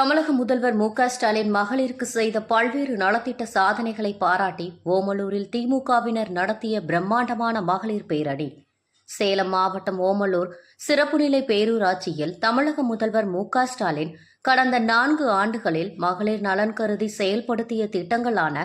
தமிழக முதல்வர் மு ஸ்டாலின் மகளிருக்கு செய்த பல்வேறு நலத்திட்ட சாதனைகளை பாராட்டி ஓமலூரில் திமுகவினர் நடத்திய பிரம்மாண்டமான மகளிர் பேரணி சேலம் மாவட்டம் ஓமலூர் சிறப்புநிலை பேரூராட்சியில் தமிழக முதல்வர் மு ஸ்டாலின் கடந்த நான்கு ஆண்டுகளில் மகளிர் நலன் கருதி செயல்படுத்திய திட்டங்களான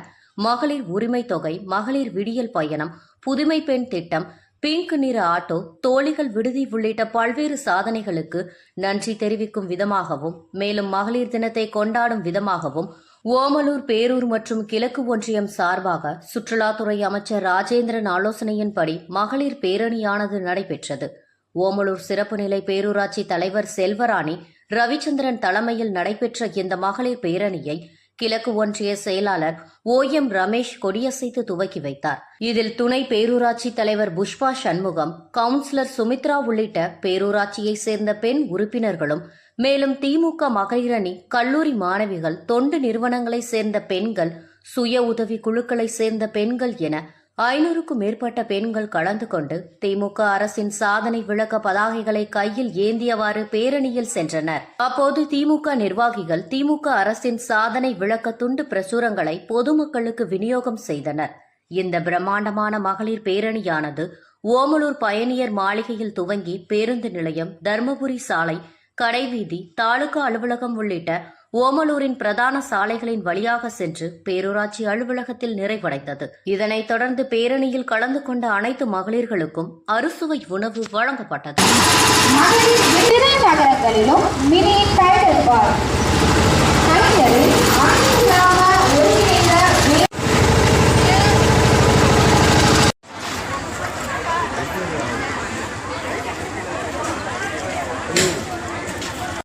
மகளிர் உரிமை தொகை மகளிர் விடியல் பயணம் புதுமை பெண் திட்டம் பிங்க் நிற ஆட்டோ தோழிகள் விடுதி உள்ளிட்ட பல்வேறு சாதனைகளுக்கு நன்றி தெரிவிக்கும் விதமாகவும் மேலும் மகளிர் தினத்தை கொண்டாடும் விதமாகவும் ஓமலூர் பேரூர் மற்றும் கிழக்கு ஒன்றியம் சார்பாக சுற்றுலாத்துறை அமைச்சர் ராஜேந்திரன் ஆலோசனையின்படி மகளிர் பேரணியானது நடைபெற்றது. ஓமலூர் சிறப்பு நிலை பேரூராட்சி தலைவர் செல்வராணி ரவிச்சந்திரன் தலைமையில் நடைபெற்ற இந்த மகளிர் பேரணியை கிழக்கு ஒன்றிய செயலாளர் ஓ எம் ரமேஷ் கொடியசைத்து துவக்கி வைத்தார். இதில் துணை பேரூராட்சி தலைவர் புஷ்பா சண்முகம் கவுன்சிலர் சுமித்ரா உள்ளிட்ட பேரூராட்சியைச் சேர்ந்த பெண் உறுப்பினர்களும் மேலும் திமுக மகளிரணி கல்லூரி மாணவிகள் தொண்டு நிறுவனங்களைச் சேர்ந்த பெண்கள் சுய உதவி குழுக்களைச் சேர்ந்த பெண்கள் என ஐநூறுக்கும் மேற்பட்ட பெண்கள் கலந்து கொண்டு திமுக அரசின் சாதனை விளக்க பதாகைகளை கையில் ஏந்தியவாறு பேரணியில் சென்றனர். அப்போது திமுக நிர்வாகிகள் திமுக அரசின் சாதனை விளக்க துண்டு பிரசுரங்களை பொதுமக்களுக்கு விநியோகம் செய்தனர். இந்த பிரம்மாண்டமான மகளிர் பேரணியானது ஓமலூர் பயணியர் மாளிகையில் துவங்கி பேருந்து நிலையம் தர்மபுரி சாலை கடைவீதி தாலுகா அலுவலகம் உள்ளிட்ட ஓமலூரின் பிரதான சாலைகளின் வழியாக சென்று பேரூராட்சி அலுவலகத்தில் நிறைவடைந்தது. இதனைத் தொடர்ந்து பேரணியில் கலந்து கொண்ட அனைத்து மகளிர்களுக்கும் அறுசுவை உணவு வழங்கப்பட்டது.